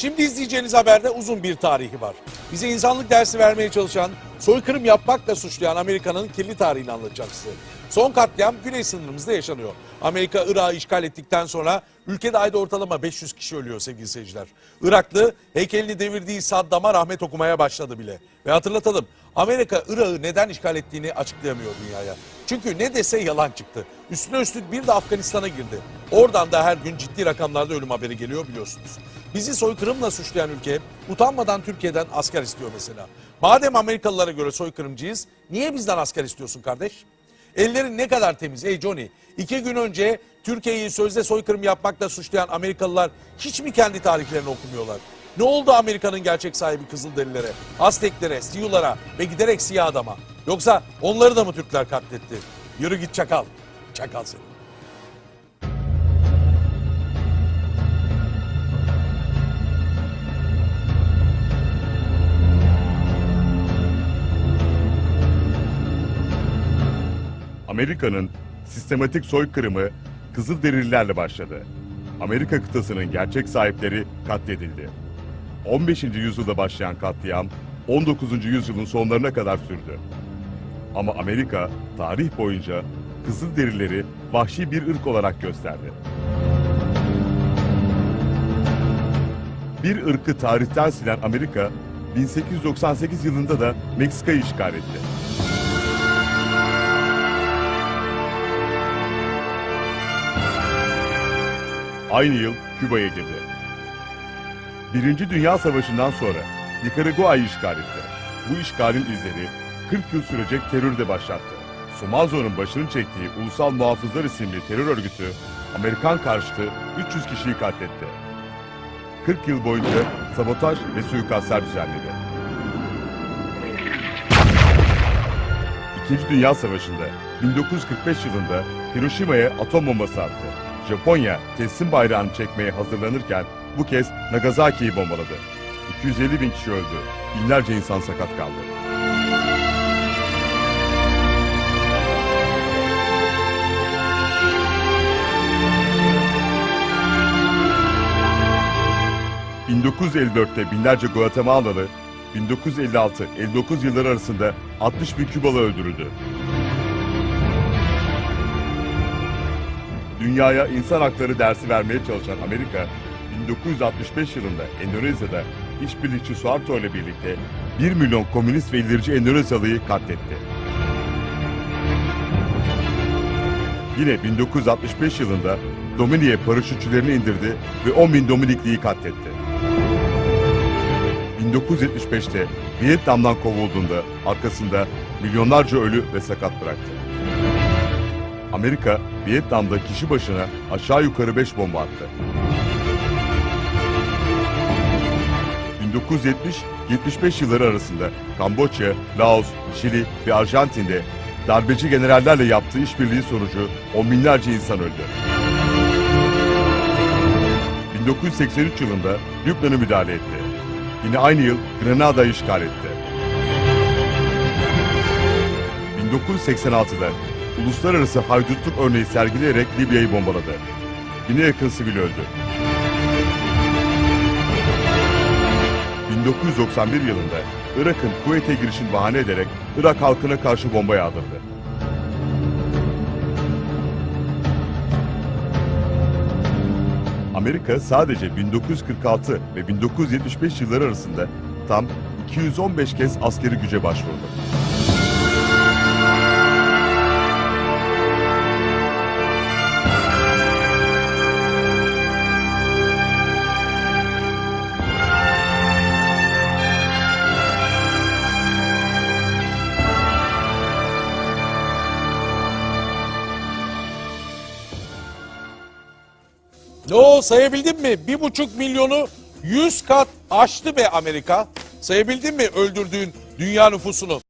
Şimdi izleyeceğiniz haberde uzun bir tarihi var. Bize insanlık dersi vermeye çalışan, soykırım yapmakla suçlayan Amerika'nın kirli tarihini anlatacak size. Son katliam güney sınırımızda yaşanıyor. Amerika Irak'ı işgal ettikten sonra ülkede ayda ortalama 500 kişi ölüyor sevgili seyirciler. Iraklı heykelini devirdiği Saddam'a rahmet okumaya başladı bile. Ve hatırlatalım Amerika Irak'ı neden işgal ettiğini açıklayamıyor dünyaya. Çünkü ne dese yalan çıktı. Üstüne üstlük bir de Afganistan'a girdi. Oradan da her gün ciddi rakamlarda ölüm haberi geliyor biliyorsunuz. Bizi soykırımla suçlayan ülke utanmadan Türkiye'den asker istiyor mesela. Madem Amerikalılara göre soykırımcıyız niye bizden asker istiyorsun kardeş? Ellerin ne kadar temiz ey Johnny. İki gün önce Türkiye'yi sözde soykırım yapmakla suçlayan Amerikalılar hiç mi kendi tarihlerini okumuyorlar? Ne oldu Amerika'nın gerçek sahibi Kızılderililere, Azteklere, Siyulara ve giderek siyah adama? Yoksa onları da mı Türkler katletti? Yürü git çakal. Çakal seni. Amerika'nın sistematik soykırımı Kızılderililerle başladı. Amerika kıtasının gerçek sahipleri katledildi. 15. yüzyılda başlayan katliam 19. yüzyılın sonlarına kadar sürdü. Ama Amerika tarih boyunca Kızılderilileri vahşi bir ırk olarak gösterdi. Bir ırkı tarihten silen Amerika 1898 yılında da Meksika'yı işgal etti. Aynı yıl Küba'ya girdi. Birinci Dünya Savaşı'ndan sonra Nikaragua'yı işgal etti. Bu işgalin izleri 40 yıl sürecek terörü de başlattı. Somalzo'nun başını çektiği Ulusal Muhafızlar isimli terör örgütü Amerikan karşıtı 300 kişiyi katletti. 40 yıl boyunca sabotaj ve suikastlar düzenledi. İkinci Dünya Savaşı'nda 1945 yılında Hiroşima'ya atom bombası attı. Japonya teslim bayrağını çekmeye hazırlanırken bu kez Nagasaki'yi bombaladı. 250 bin kişi öldü, binlerce insan sakat kaldı. ...1954'te binlerce Guatemalalı, 1956-59 yılları arasında 60 bin Kübalı öldürüldü. Dünyaya insan hakları dersi vermeye çalışan Amerika, 1965 yılında Endonezya'da işbirlikçi Suharto ile birlikte 1 milyon komünist ve ilerici Endonezyalıyı katletti. Yine 1965 yılında Dominik'e paraşütçülerini indirdi ve 10 bin Dominikliyi katletti. 1975'te Vietnam'dan kovulduğunda arkasında milyonlarca ölü ve sakat bıraktı. Amerika, Vietnam'da kişi başına aşağı yukarı 5 bomba attı. 1970-75 yılları arasında Kamboçya, Laos, Şili ve Arjantin'de darbeci generallerle yaptığı işbirliği sonucu on binlerce insan öldü. 1983 yılında Lübnan'ı müdahale etti. Yine aynı yıl Grenada'yı işgal etti. 1986'da uluslararası haydutluk örneği sergileyerek Libya'yı bombaladı. Bine yakın sivil öldü. 1991 yılında Irak'ın Kuveyt'e girişini bahane ederek Irak halkına karşı bomba yağdırdı. Amerika sadece 1946 ve 1975 yılları arasında tam 215 kez askeri güce başvurdu. Ne o sayabildin mi? Bir buçuk milyonu 100 kat aştı be Amerika. Sayabildin mi öldürdüğün dünya nüfusunu?